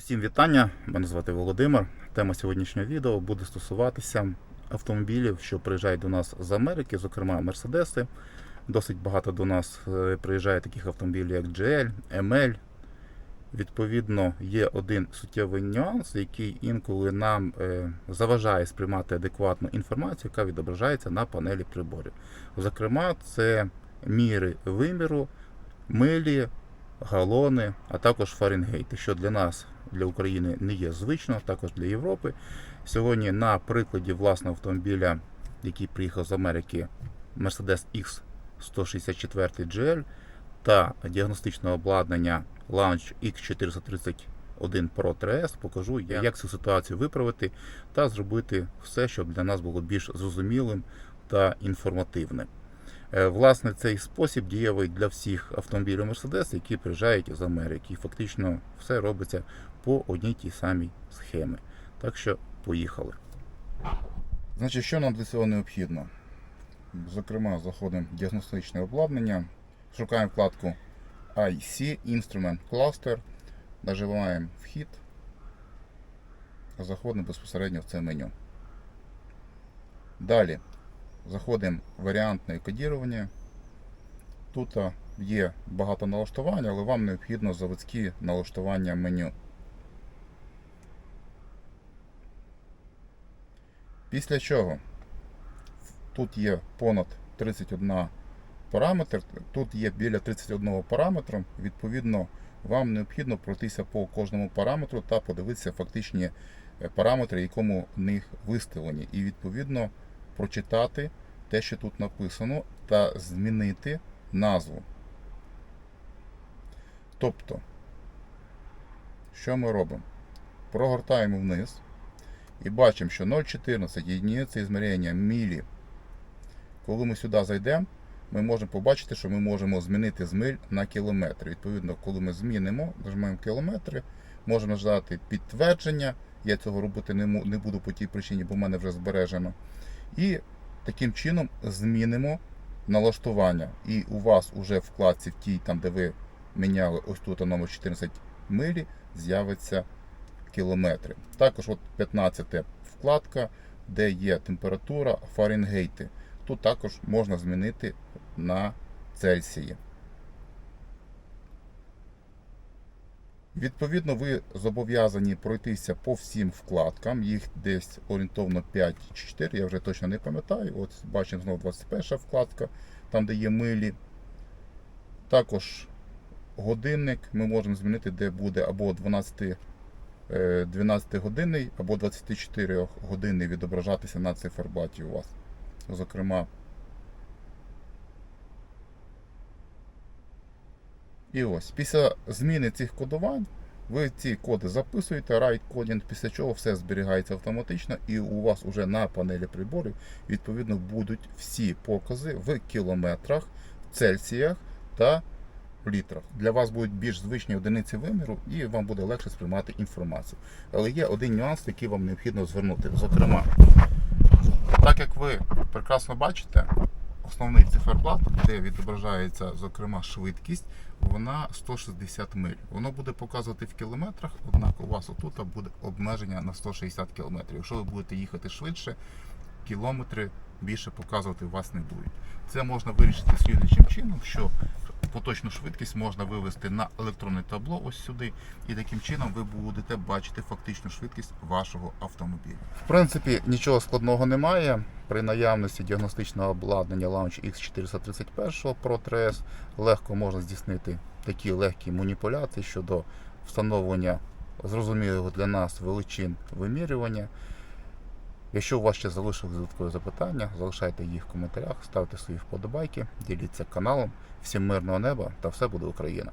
Усім вітання! Мене звати Володимир. Тема сьогоднішнього відео буде стосуватися автомобілів, що приїжджають до нас з Америки, зокрема Мерседеси. Досить багато до нас е, приїжджає таких автомобілів, як GL, ML. Відповідно, є один суттєвий нюанс, який інколи нам е, заважає сприймати адекватну інформацію, яка відображається на панелі приборів. Зокрема, це міри виміру, милі, галони, а також Фаренгейти, що для нас, для України, не є звично, також для Європи. Сьогодні на прикладі власного автомобіля, який приїхав з Америки, Mercedes X 164 GL та діагностичне обладнання Launch X431 Pro 3S, покажу, як цю ситуацію виправити та зробити все, щоб для нас було більш зрозумілим та інформативним. Е, Власне, цей спосіб дієвий для всіх автомобілів Mercedes, які приїжджають з Америки. І фактично все робиться по одній тій самій схемі. Так що поїхали. Значить, що нам для цього необхідно? Зокрема, заходимо в діагностичне обладнання, шукаємо вкладку IC Instrument Cluster, нажимаємо вхід, заходимо безпосередньо в це меню. Далі заходимо в варіантне кодірування. Тут є багато налаштувань, але вам необхідно заводські налаштування меню. Після чого тут є понад 31 параметр, тут є біля 31 параметру, відповідно, вам необхідно пройтися по кожному параметру та подивитися фактичні е, параметри, якому в них виставлені. І відповідно прочитати те, що тут написано, та змінити назву. Тобто, що ми робимо? Прогортаємо вниз і бачимо, що 0,14 єдиниці ізмірення мілі. Коли ми сюди зайдемо, ми можемо побачити, що ми можемо змінити з миль на кілометри. Відповідно, коли ми змінимо, нажимаємо кілометри, можемо нажати підтвердження. Я цього робити не буду по тій причині, бо в мене вже збережено. І таким чином змінимо налаштування. І у вас уже в вкладці в тій, там, де ви міняли ось тут номер 14 милі, з'явиться кілометри. Також от 15 вкладка, де є температура Фаренгейти. Тут також можна змінити на Цельсії. Відповідно, ви зобов'язані пройтися по всім вкладкам. Їх десь орієнтовно 5 чи 4, я вже точно не пам'ятаю. От бачимо знову 21 вкладка, там де є милі. Також годинник ми можемо змінити, де буде або 12, е, 12 годинний, або 24 годинний відображатися на циферблаті у вас. Зокрема. І ось, після зміни цих кодувань, ви ці коди записуєте, write coding, після чого все зберігається автоматично, і у вас уже на панелі приборів відповідно будуть всі покази в кілометрах, Цельсіях та літрах. Для вас будуть більш звичні одиниці виміру, і вам буде легше сприймати інформацію. Але є один нюанс, який вам необхідно звернути. Зокрема, так як ви прекрасно бачите, основний циферблат, де відображається, зокрема, швидкість, вона 160 миль. Воно буде показувати в кілометрах, однак у вас отут буде обмеження на 160 кілометрів. Якщо ви будете їхати швидше, кілометри більше показувати у вас не будуть. Це можна вирішити слідуючим чином, що поточну швидкість можна вивести на електронне табло ось сюди, і таким чином ви будете бачити фактичну швидкість вашого автомобіля. В принципі, нічого складного немає. При наявності діагностичного обладнання Launch X431 Pro 3S легко можна здійснити такі легкі маніпуляції щодо встановлення зрозумілого для нас величин вимірювання. Якщо у вас ще залишились додаткові запитання, залишайте їх в коментарях, ставте свої вподобайки, діліться каналом. Всім мирного неба та все буде Україна!